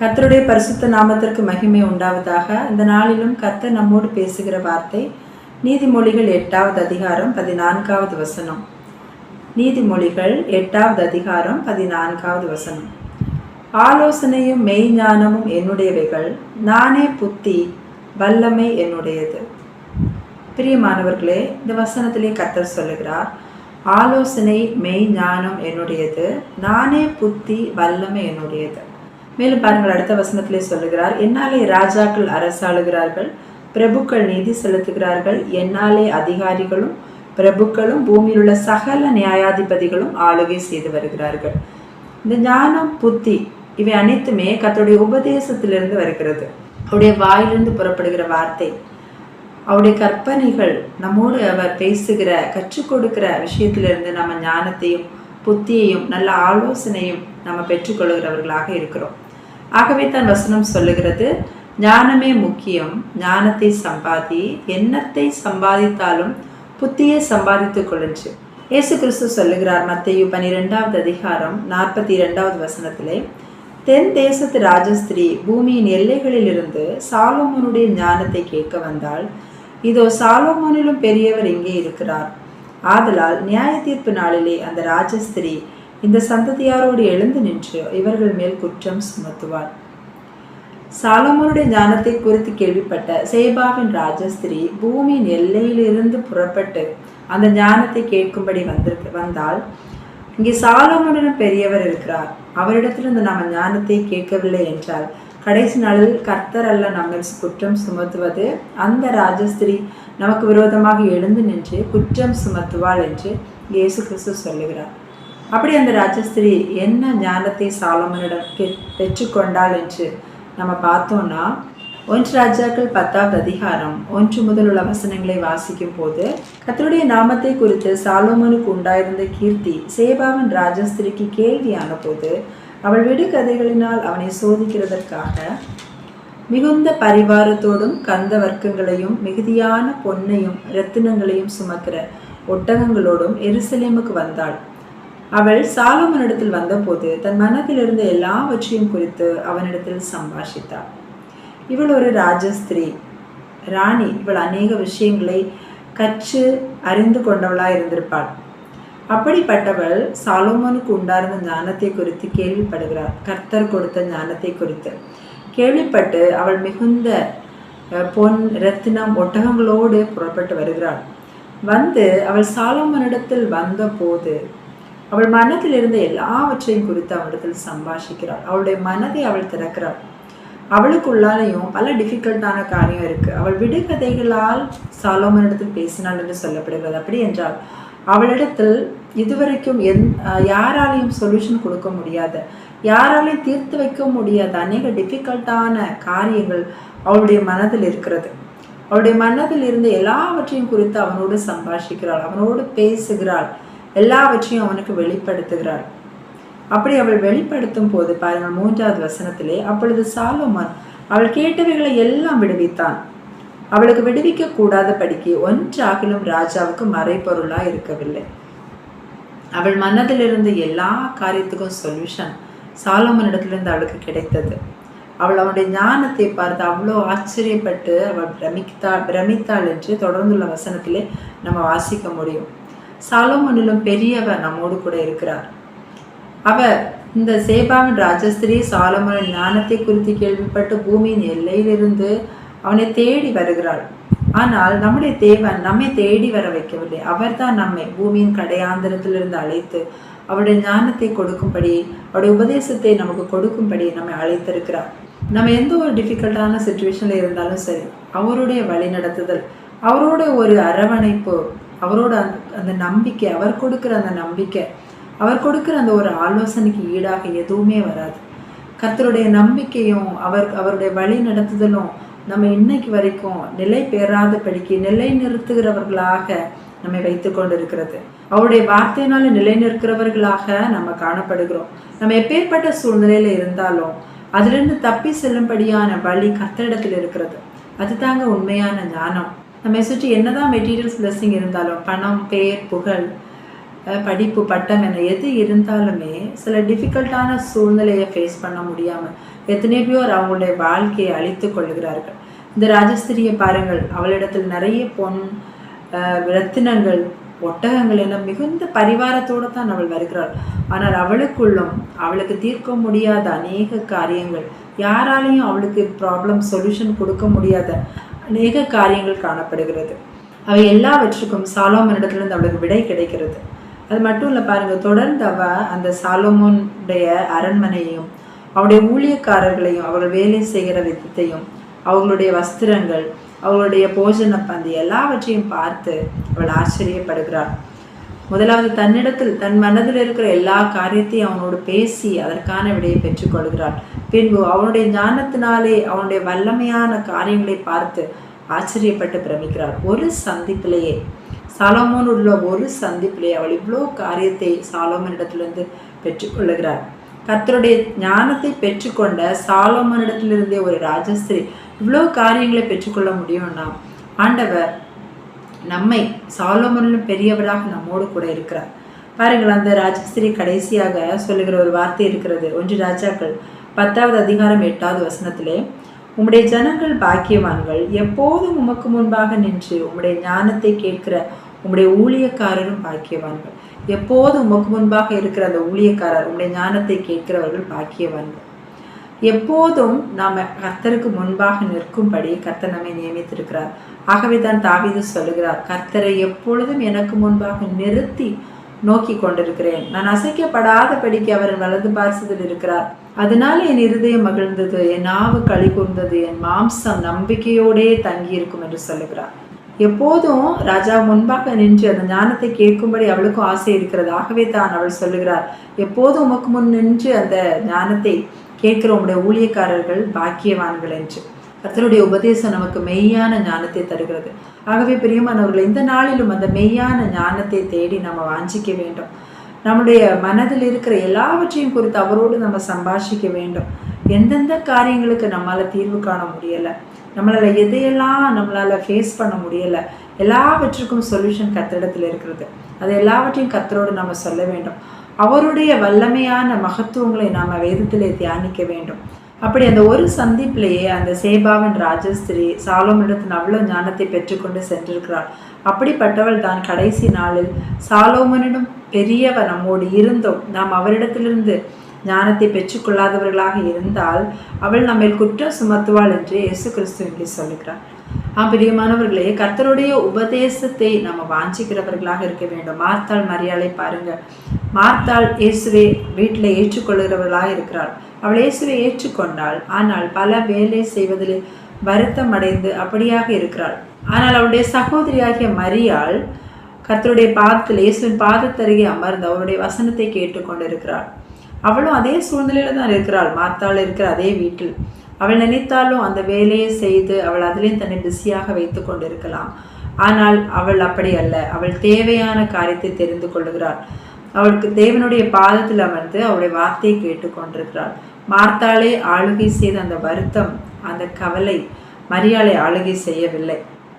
கர்த்தருடைய பரிசுத்த நாமத்திற்கு மகிமை உண்டாவதாக. இந்த நாளிலும் கர்த்தர் நம்மோடு பேசுகிற வார்த்தை நீதிமொழிகள் எட்டாவது அதிகாரம் பதினான்காவது வசனம். நீதிமொழிகள் எட்டாவது அதிகாரம் பதினான்காவது வசனம். ஆலோசனையும் மெய்ஞானமும் என்னுடையவைகள் நானே புத்தி வல்லமை என்னுடையது. பிரியமானவர்களே இந்த வசனத்திலே கர்த்தர் சொல்லுகிறார் ஆலோசனை மெய் ஞானம் என்னுடையது நானே புத்தி வல்லமை என்னுடையது. மேலும் பாருங்கள் அடுத்த வசனத்திலே சொல்லுகிறார் என்னாலே ராஜாக்கள் அரசாளுகிறார்கள் பிரபுக்கள் நீதி செலுத்துகிறார்கள் என்னாலே அதிகாரிகளும் பிரபுக்களும் பூமியில் உள்ள சகல நியாயாதிபதிகளும் ஆளுகை செய்து வருகிறார்கள். இந்த ஞானம் புத்தி இவை அனைத்துமே கத்தோடைய உபதேசத்திலிருந்து வருகிறது. அவருடைய வாயிலிருந்து புறப்படுகிற வார்த்தை அவருடைய கற்பனைகள் நம்மோடு அவர் பேசுகிற கற்றுக் கொடுக்கிற விஷயத்திலிருந்து நம்ம ஞானத்தையும் புத்தியையும் நல்ல ஆலோசனையும் நம்ம பெற்றுக்கொள்கிறவர்களாக இருக்கிறோம். ஆகவே தான் வசனம் சொல்லுகிறது ஞானமே முக்கியம் ஞானத்தை சம்பாதி எண்ணத்தை சம்பாதித்தாலும் புத்தியை சம்பாதித்து கொள்ளுச்சு இயேசு கிறிஸ்து சொல்லுகிறார் மத்தையு பனிரெண்டாவது அதிகாரம் நாற்பத்தி இரண்டாவது வசனத்திலே தென் தேசத்து ராஜஸ்திரீ பூமியின் எல்லைகளிலிருந்து சாலோமோனுடைய ஞானத்தை கேட்க வந்தால் இதோ சாலோமோனிலும் பெரியவர் இங்கே இருக்கிறார். ஆதலால் நியாய தீர்ப்பு நாளிலே அந்த ராஜஸ்திரீ இந்த சந்ததியாரோடு எழுந்து நின்று இவர்கள் மேல் குற்றம் சுமத்துவார். சாலமோனுடைய ஞானத்தை குறித்து கேள்விப்பட்ட சேபாவின் ராஜஸ்திரி பூமியின் எல்லையிலிருந்து புறப்பட்டு அந்த ஞானத்தை கேட்கும்படி வந்திருக்கு வந்தால் இங்கே சாலமோனுடன் பெரியவர் இருக்கிறார். அவரிடத்திலிருந்து நாம் ஞானத்தை கேட்கவில்லை என்றால் கடைசி நாளில் கர்த்தர் அல்ல நம்ம குற்றம் சுமத்துவது. அந்த ராஜஸ்திரி நமக்கு விரோதமாக எழுந்து நின்று குற்றம் சுமத்துவாள் என்று இயேசு கிறிஸ்து சொல்லுகிறார். அப்படி அந்த ராஜஸ்திரி என்ன ஞானத்தை சாலமனிடம் கே பெற்றுக்கொண்டாள் என்று நம்ம பார்த்தோம்னா ஒன்று ராஜாக்கள் பத்தாவது அதிகாரம் ஒன்று முதல் உள்ள வசனங்களை வாசிக்கும் போது கத்தருடைய நாமத்தை குறித்து சாலோமனுக்கு உண்டாயிருந்த கீர்த்தி சேபாவின் ராஜஸ்திரிக்கு கேள்வியான போது அவள் விடுகதைகளினால் அவனை சோதிக்கிறதற்காக மிகுந்த பரிவாரத்தோடும் கந்த வர்க்கங்களையும் மிகுதியான பொன்னையும் இரத்தினங்களையும் சுமக்கிற ஒட்டகங்களோடும் எருசலேமுக்கு வந்தாள். அவள் சாலமனிடத்தில் வந்தபோது தன் மனதில் இருந்த எல்லாவற்றையும் குறித்து அவனிடத்தில் சம்பாஷித்தாள். இவள் ஒரு ராஜஸ்திரீ ராணி. இவள் அநேக விஷயங்களை கற்று அறிந்து கொண்டவளாய் இருந்திருப்பாள். அப்படிப்பட்டவள் சாலோமோனுக்கு உண்டார்ந்த ஞானத்தை குறித்து கேள்விப்படுகிறாள். கர்த்தர் கொடுத்த ஞானத்தை குறித்து. கேள்விப்பட்டு அவள் மிகுந்த பொன் ரத்தினம் ஒட்டகங்களோடு புறப்பட்டு வருகிறாள். வந்து அவள் சாலோமனிடத்தில் வந்த போது அவள் மனதில் இருந்த எல்லாவற்றையும் குறித்து அவளிடத்தில் சம்பாஷிக்கிறாள். அவளுடைய மனதை அவள் திறக்கிறாள். அவளுக்குள்ளாலையும் பல டிஃபிகல்ட்டான காரியம் இருக்கு. அவள் விடுகதைகளால் சாலோமனிடத்தில் பேசினாள் என்று சொல்லப்படுகிறது. அப்படி என்றால் அவளிடத்தில் இதுவரைக்கும் எந் யாராலையும் சொல்யூஷன் கொடுக்க முடியாத. யாராலையும் தீர்த்து வைக்க முடியாத அநேக டிஃபிகல்ட்டான காரியங்கள் அவளுடைய மனதில் இருக்கிறது. அவளுடைய மனதில் இருந்து எல்லாவற்றையும் குறித்து அவனோடு சம்பாஷிக்கிறாள். அவனோடு பேசுகிறாள். எல்லாவற்றையும் அவனுக்கு வெளிப்படுத்துகிறாள் அப்படி அவள் வெளிப்படுத்தும் போது பாருங்கள் மூன்றாவது வசனத்திலே அப்பொழுது சாலோமன் அவள் கேட்டவைகளை எல்லாம் விடுவித்தான். அவளுக்கு விடுவிக்க கூடாத படிக்கு ஒன்றாகிலும் ராஜாவுக்கு மறைப்பொருளா இருக்கவில்லை. அவள் மனதில் இருந்த எல்லா காரியத்துக்கும் சொல்யூஷன் சாலோமனிடத்திலிருந்து அவளுக்கு கிடைத்தது. அவள் அவனுடைய ஞானத்தை பார்த்து அவ்வளோ ஆச்சரியப்பட்டு அவள் பிரமித்தாள் பிரமித்தாள் என்று தொடர்ந்துள்ள வசனத்திலே நம்ம வாசிக்க முடியும். சாலோமனிலும் பெரியவர் நம்மோடு கூட இருக்கிறார். அவர் இந்த சேபாவின் ராஜஸ்திரீ சாலமனின் ஞானத்தை குறித்து கேள்விப்பட்டு பூமியின் எல்லையிலிருந்து அவனை தேடி வருகிறாள். ஆனால் நம்முடைய தேவன் நம்மை தேடி வர வைக்கவில்லை. அவர்தான் நம்மை பூமியின் கடையாந்திரத்திலிருந்து அழைத்து அவருடைய ஞானத்தை கொடுக்கும்படி அவருடைய உபதேசத்தை நமக்கு கொடுக்கும்படி நம்மை அழைத்திருக்கிறார். நம்ம எந்த ஒரு டிஃபிகல்ட்டான சுச்சுவேஷனில் இருந்தாலும் சரி அவருடைய வழி நடத்துதல் அவரோட ஒரு அரவணைப்பு அவரோட அந்த நம்பிக்கை அவர் கொடுக்குற அந்த நம்பிக்கை அவர் கொடுக்குற அந்த ஒரு ஆலோசனைக்கு ஈடாக எதுவுமே வராது. கர்த்தருடைய நம்பிக்கையும் அவர் அவருடைய வழி நடத்துதலும் நம்ம இன்னைக்கு வரைக்கும் நிலை பெறாத படிக்க நிலை நிறுத்துகிறவர்களாக நம்மை வைத்து கொண்டிருக்கிறது. அவருடைய வார்த்தையினால நிலை நிற்கிறவர்களாக நம்ம காணப்படுகிறோம். நம்ம எப்பேற்பட்ட சூழ்நிலையில இருந்தாலும் அதிலிருந்து தப்பி செல்லும்படியான வழி கர்த்தரிடத்தில் இருக்கிறது. அதுதாங்க உண்மையான ஞானம். நம்மை சுற்றி என்னதான் மெட்டீரியல்ஸ் பிளஸ்ஸிங் இருந்தாலும் பணம் பேர் புகழ் படிப்பு பட்டம் என எது இருந்தாலுமே சில டிஃபிகல்ட்டான சூழ்நிலையை ஃபேஸ் பண்ண முடியாமல் எத்தனை பேர் அவங்களுடைய வாழ்க்கையை அழித்து கொள்கிறார்கள். இந்த ராஜஸ்திரியை பாருங்கள் அவளிடத்தில் நிறைய பொன் ரத்தினங்கள் ஒட்டகங்கள் என மிகுந்த பரிவாரத்தோடு தான் அவள் வருகிறாள். ஆனால் அவளுக்குள்ளும் அவளுக்கு தீர்க்க முடியாத அநேக காரியங்கள் யாராலையும் அவளுக்கு ப்ராப்ளம் சொல்யூஷன் கொடுக்க முடியாத அநேக காரியங்கள் காணப்படுகிறது. அவை எல்லாவற்றுக்கும் சாலோமனிடத்திலிருந்து அவளுக்கு விடை கிடைக்கிறது. அது மட்டும் இல்லை பாருங்கள் தொடர்ந்து அவ அந்த சாலோமோனுடைய அரண்மனையையும் அவருடைய ஊழியக்காரர்களையும் அவர்கள் வேலை செய்கிற விதத்தையும் அவர்களுடைய வஸ்திரங்கள் அவர்களுடைய போஜன பந்தி எல்லாவற்றையும் பார்த்து அவள் ஆச்சரியப்படுகிறாள். முதலாவது தன்னிடத்தில் தன் மனதில் இருக்கிற எல்லா காரியத்தையும் அவனோடு பேசி அதற்கான விடையை பெற்றுக்கொள்கிறாள் பின்பு அவனுடைய ஞானத்தினாலே அவனுடைய வல்லமையான காரியங்களை பார்த்து ஆச்சரியப்பட்டு பிரமிக்கிறார். ஒரு சந்திப்பிலேயே சாலமோன் உள்ள ஒரு சந்திப்பிலே அவள் இவ்வளோ காரியத்தை சாலோமனிடத்திலிருந்து பெற்றுக்கொள்ளுகிறார். கத்தருடைய ஞானத்தை பெற்றுக்கொண்ட சாலோமனிடத்திலிருந்தே ஒரு ராஜஸ்திரி இவ்வளோ காரியங்களை பெற்றுக்கொள்ள முடியும்னா ஆண்டவர் நம்மை சாலோமனிலும் பெரியவராக நம்மோடு கூட இருக்கிறார். பாருங்கள் அந்த ராஜஸ்திரி கடைசியாக சொல்லுகிற ஒரு வார்த்தை இருக்கிறது. ஒன்று ராஜாக்கள் பத்தாவது அதிகாரம் எட்டாவது வசனத்திலே உம்முடைய ஜனங்கள் பாக்கியவான்கள் எப்போதும் உமக்கு முன்பாக நின்று உம்முடைய ஞானத்தை கேட்கிற உம்முடைய ஊழியக்காரரும் பாக்கியவான்கள். எப்போதும் உமக்கு முன்பாக இருக்கிற அந்த ஊழியக்காரர் உம்முடைய ஞானத்தை கேட்கிறவர்கள் பாக்கியவான்கள். எப்போதும் நாம் கர்த்தருக்கு முன்பாக நிற்கும்படி கர்த்தர் நம்மை நியமித்திருக்கிறார். ஆகவே தான் தாவீது சொல்லுகிறார் கர்த்தரை எப்பொழுதும் எனக்கு முன்பாக நிறுத்தி நோக்கி கொண்டிருக்கிறேன். நான் அசைக்கப்படாதபடிக்கு அவர் வலது பார்சதில் இருக்கிறார். அதனால் என் இருதயம் மகிழ்ந்தது என் நாவு களி கூர்ந்தது என் மாம்சம் நம்பிக்கையோடே தங்கி இருக்கும் என்று சொல்லுகிறார். எப்போதும் ராஜா முன்பாக நின்று அந்த ஞானத்தை கேட்கும்படி அவளுக்கும் ஆசை இருக்கிறது. ஆகவே தான் அவள் சொல்லுகிறார் எப்போதும் உமக்கு முன் நின்று அந்த ஞானத்தை கேட்கிற உம்முடைய ஊழியக்காரர்கள் பாக்கியவான்கள் என்று. கர்த்தருடைய உபதேசம் நமக்கு மெய்யான ஞானத்தை தருகிறது. ஆகவே பிரியமானவர்கள் இந்த நாளிலும் அந்த மெய்யான ஞானத்தை தேடி நம்ம வாஞ்சிக்க வேண்டும். நம்முடைய மனதில் இருக்கிற எல்லாவற்றையும் குறித்து அவரோடு நம்ம சம்பாஷிக்க வேண்டும். எந்தெந்த காரியங்களுக்கு நம்மளால தீர்வு காண முடியலை நம்மளால எதையெல்லாம் நம்மளால ஃபேஸ் பண்ண முடியலை எல்லாவற்றுக்கும் சொல்யூஷன் கத்திரிடத்தில் இருக்கிறது. அது எல்லாவற்றையும் கத்தரோடு நம்ம சொல்ல வேண்டும். அவருடைய வல்லமையான மகத்துவங்களை நாம் வேதத்திலே தியானிக்க வேண்டும். அப்படி அந்த ஒரு சந்திப்பிலேயே அந்த சேபாவின் ராஜஸ்திரி சாலோமனிடத்தின் அவ்வளோ ஞானத்தை பெற்றுக்கொண்டு சென்றிருக்கிறாள். அப்படிப்பட்டவள் தான் கடைசி நாளில் சாலோமனிடம் பெரியவர் நம்மோடு இருந்தோம் நாம் அவரிடத்திலிருந்து ஞானத்தை பெற்றுக்கொள்ளாதவர்களாக இருந்தால் அவள் நம்மை குற்றம் சுமத்துவாள் என்று இயேசு கிறிஸ்து இங்கே சொல்லுகிறார். பிரியமானவர்களே கர்த்தருடைய உபதேசத்தை நம்ம வாஞ்சிக்கிறவர்களாக இருக்க வேண்டும். மார்த்தாள் மரியாதை பாருங்க. மார்த்தாள் இயேசுவை வீட்டில் ஏற்றுக்கொள்கிறவர்களாக இருக்கிறாள். அவள் இயேசுவை ஏற்றுக்கொண்டாள். ஆனால் பல வேலை செய்வதில் வருத்தம் அடைந்து அப்படியாக இருக்கிறாள். ஆனால் அவளுடைய சகோதரியாகிய மரியாள் கர்த்தருடைய பாதத்தில் இயேசுவின் பாதத்தருகே அமர்ந்து அவருடைய வசனத்தை கேட்டுக்கொண்டிருக்கிறாள். அவளும் அதே சூழ்நிலையில தான் இருக்கிறாள். மார்த்தாள் இருக்கிற அதே வீட்டில். அவள் நினைத்தாலும் அந்த வேலையை செய்து அவள் அதிலேயும் தன்னை பிஸியாக வைத்து கொண்டிருக்கலாம். ஆனால் அவள் அப்படி அல்ல. அவள் தேவையான காரியத்தை தெரிந்து கொள்ளுகிறாள். அவளுக்கு தேவனுடைய பாதத்தில் அமர்ந்து அவளுடைய வார்த்தையை கேட்டுக்கொண்டிருக்கிறாள் மார்த்தாளே ஆளுகை செய்த அந்த வருத்தம் அந்த கவலை மரியாதை ஆளுகை செய்யவில்லை.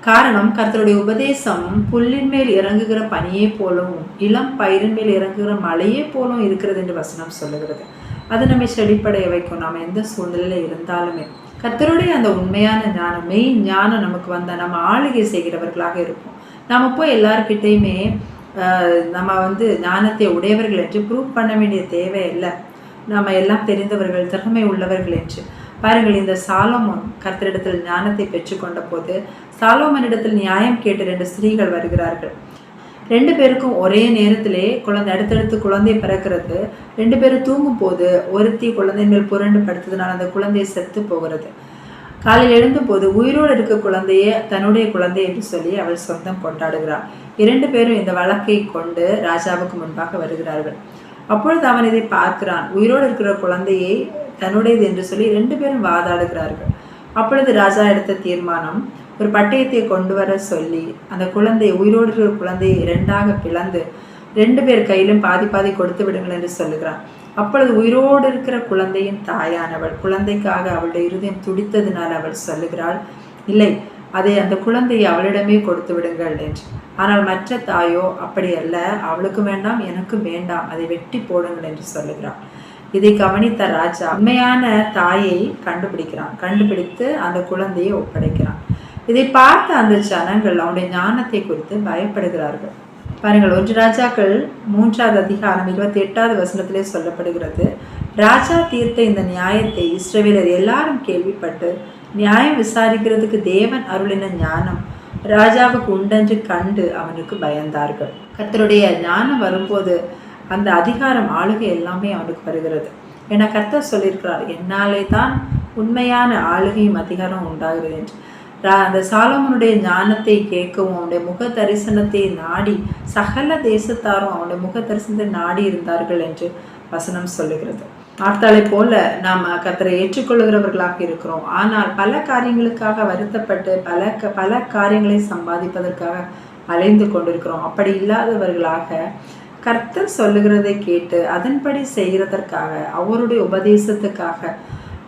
காரணம் கர்த்தருடைய உபதேசம் புல்லின் மேல் இறங்குகிற பனியே போலவும் இளம் பயிரின் மேல் இறங்குகிற மழையே போலவும் இருக்கிறது என்று வசனம் சொல்லுகிறது. அது நம்மை செழிப்படைய வைக்கும். நாம் எந்த சூழ்நிலையில் இருந்தாலுமே கர்த்தருடைய அந்த உண்மையான ஞானம் மெய் ஞானம் நமக்கு வந்தால் நம்ம ஆளுகை செய்கிறவர்களாக இருப்போம். நம்ம போய் எல்லார்கிட்டையுமே ஆஹ், நம்ம வந்து ஞானத்தை உடையவர்கள் என்று ப்ரூவ் பண்ண வேண்டிய தேவை இல்லை. நம்ம எல்லாம் தெரிந்தவர்கள் திறமை உள்ளவர்கள் என்று. பாருங்கள் இந்த சாலமோன் கர்த்தரிடத்தில் ஞானத்தை பெற்றுக்கொண்ட போது சாலோமனிடத்தில் நியாயம் கேட்டு ரெண்டு ஸ்திரீகள் வருகிறார்கள். ரெண்டு பேருக்கும் ஒரே நேரத்திலே குழந்தை அடுத்தடுத்து குழந்தை பிறக்கிறது. ரெண்டு பேரும் தூங்கும் போது ஒருத்தி குழந்தை மேல் புரண்டு படுத்ததுனால அந்த குழந்தை செத்து போகிறது. காலையில் எழுந்தபோது உயிரோடு இருக்க குழந்தையே தன்னுடைய குழந்தை என்று சொல்லி அவள் சொந்தம் கொண்டாடுகிறாள். இரண்டு பேரும் இந்த வழக்கை கொண்டு ராஜாவுக்கு முன்பாக வருகிறார்கள். அப்பொழுது அவன் இதை பார்க்கிறான். உயிரோடு இருக்கிற குழந்தையை தன்னுடையது என்று சொல்லி ரெண்டு பேரும் வாதாடுகிறார்கள். அப்பொழுது ராஜா எடுத்த தீர்மானம் ஒரு பட்டயத்தை கொண்டு வர சொல்லி அந்த குழந்தை உயிரோடு இருக்கிற குழந்தையை இரண்டாக பிளந்து ரெண்டு பேர் கையிலும் பாதி பாதி கொடுத்து விடுங்கள் என்று சொல்லுகிறான். அப்பொழுது உயிரோடு இருக்கிற குழந்தையின் தாயானவள் குழந்தைக்காக அவளுடைய இருதயம் துடித்ததினால் அவள் சொல்லுகிறாள் இல்லை அதை அந்த குழந்தையை அவளிடமே கொடுத்து விடுங்கள் என்று. ஆனால் மற்ற தாயோ அப்படி அல்ல அவளுக்கு வேண்டாம் எனக்கும் வேண்டாம் அதை வெட்டி போடுங்கள் என்று சொல்லுகிறாள் இதை கவனித்த ராஜா உண்மையான தாயை கண்டுபிடிக்கிறான். கண்டுபிடித்து அந்த குழந்தையை ஒப்படைக்கிறான். இதை பார்த்த அந்த ஜனங்கள் அவனுடைய ஞானத்தை குறித்து பயப்படுகிறார்கள். பாருங்கள் ஒன்று ராஜாக்கள் மூன்றாவது அதிகாரம் இருபத்தி எட்டாவது வசனத்திலே சொல்லப்படுகிறது. ராஜா தீர்த்த இந்த நியாயத்தை இஸ்ரவேலர் எல்லாரும் கேள்விப்பட்டு நியாயம் விசாரிக்கிறதுக்கு தேவன் அருளின ஞானம் ராஜாவுக்கு உண்டென்று கண்டு அவனுக்கு பயந்தார்கள். கத்தருடைய ஞானம் வரும்போது அந்த அதிகாரம் ஆளுகை எல்லாமே அவனுக்கு வருகிறது. என கர்த்தர் சொல்லியிருக்கிறார் என்னாலே தான் உண்மையான ஆளுகையும் அதிகாரம் உண்டாகிறது என்று. அந்த சாலமனுடைய ஞானத்தை கேட்கவும் அவனுடைய முக தரிசனத்தை நாடி சகல தேசத்தாரும் அவனுடைய முக தரிசனத்தை நாடி இருந்தார்கள் என்று வசனம் சொல்லுகிறது. ஆர்த்தாளை போல நாம் கத்தரை ஏற்றுக்கொள்கிறவர்களாக இருக்கிறோம். ஆனால் பல காரியங்களுக்காக வருத்தப்பட்டு பல க- பல காரியங்களை சம்பாதிப்பதற்காக அலைந்து கொண்டிருக்கிறோம். அப்படி இல்லாதவர்களாக கர்த்தர் சொல்லுகிறதை கேட்டு அதன்படி செய்கிறதற்காக அவருடைய உபதேசத்துக்காக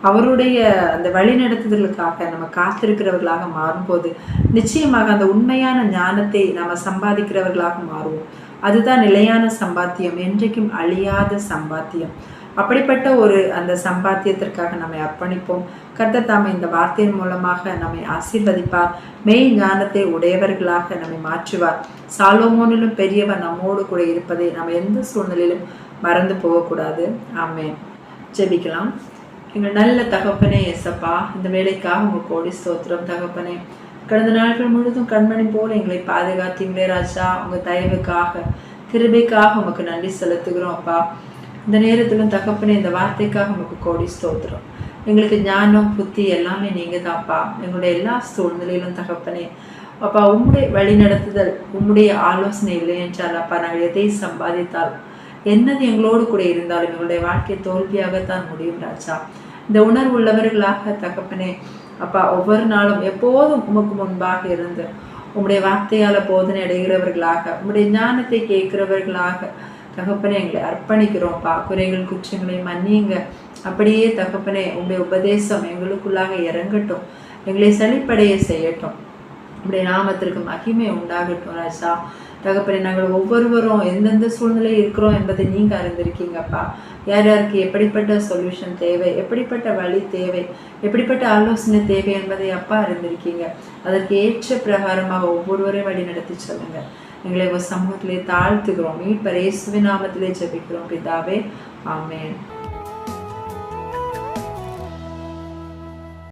அவருடைய அந்த வழிநடத்துதலுக்காக நம்ம காத்திருக்கிறவர்களாக மாறும்போது நிச்சயமாக அந்த உண்மையான ஞானத்தை நம்ம சம்பாதிக்கிறவர்களாக மாறுவோம். அதுதான் நிலையான சம்பாத்தியம் என்றைக்கும் அழியாத சம்பாத்தியம். அப்படிப்பட்ட ஒரு அந்த சம்பாத்தியத்திற்காக நம்மை அர்ப்பணிப்போம். கர்த்தர் தாமை இந்த வார்த்தையின் மூலமாக நம்மை ஆசீர்வதிப்பார். மெய் ஞானத்தை உடையவர்களாக நம்மை மாற்றுவார். சாலோமோனிலும் பெரியவர் நம்மோடு கூட இருப்பதை நம்ம எந்த சூழ்நிலையிலும் மறந்து போகக்கூடாது. ஆமே ஜெபிக்கலாம். எங்கள் நல்ல தகப்பனே எசப்பா இந்த வேலைக்காக உங்கள் கோடி ஸ்தோத்திரம் தகப்பனே. கடந்த நாட்கள் முழுதும் கண்மணி போல எங்களை பாதுகாத்தீங்களே ராஜா. உங்கள் தயவுக்காக கிருபைக்காக உமக்கு நன்றி செலுத்துகிறோம் அப்பா. இந்த நேரத்திலும் தகப்பனே இந்த வார்த்தைக்காக உமக்கு கோடி ஸ்தோத்திரம். எங்களுக்கு ஞானம் புத்தி எல்லாமே நீங்கள் தான்ப்பா எங்களுடைய எல்லா சூழ்நிலையிலும் தகப்பனே அப்பா உம்முடைய வழிநடத்துதல் உம்முடைய ஆலோசனை இல்லை என்றால் அப்பா நாங்கள் எதை சம்பாதித்தால் என்னது எங்களோடு கூட இருந்தாலும் எங்களுடைய வாழ்க்கை தோல்வியாகத்தான் முடியும் ராஜா. இந்த உணர்வு உள்ளவர்களாக தகப்பனே அப்பா ஒவ்வொரு நாளும் எப்போதும் உமக்கு முன்பாக இருந்து உம்முடைய வார்த்தையால போதனை அடைகிறவர்களாக உம்முடைய ஞானத்தை கேட்கிறவர்களாக தகப்பனே எங்களை அர்ப்பணிக்கிறோம்ப்பா குறைகள் குற்றங்களை மன்னியுங்க. அப்படியே தகப்பனே உங்களுடைய உபதேசம் எங்களுக்குள்ளாக இறங்கட்டும். எங்களை செழிப்படைய செய்யட்டும். உடைய நாமத்திற்கு மகிமை உண்டாகட்டும் ராஜா. தகப்பனே நாங்கள் ஒவ்வொருவரும் எந்தெந்த சூழ்நிலை இருக்கிறோம் என்பதை நீங்க அறிந்திருக்கீங்கப்பா யார் யாருக்கு எப்படிப்பட்ட சொல்யூஷன் தேவை எப்படிப்பட்ட வழி தேவை எப்படிப்பட்ட ஆலோசனை தேவை என்பதை அப்பா அறிந்திருக்கீங்க. அதற்கு ஏற்ற பிரகாரமாக ஒவ்வொருவரையும் வழி நடத்தி சொல்லுங்க. எங்களை ஒரு சமூகத்திலே தாழ்த்துகிறோம் மீட்பர் இயேசுவின் நாமத்திலே ஜெபிக்கிறோம் பிதாவே ஆமென்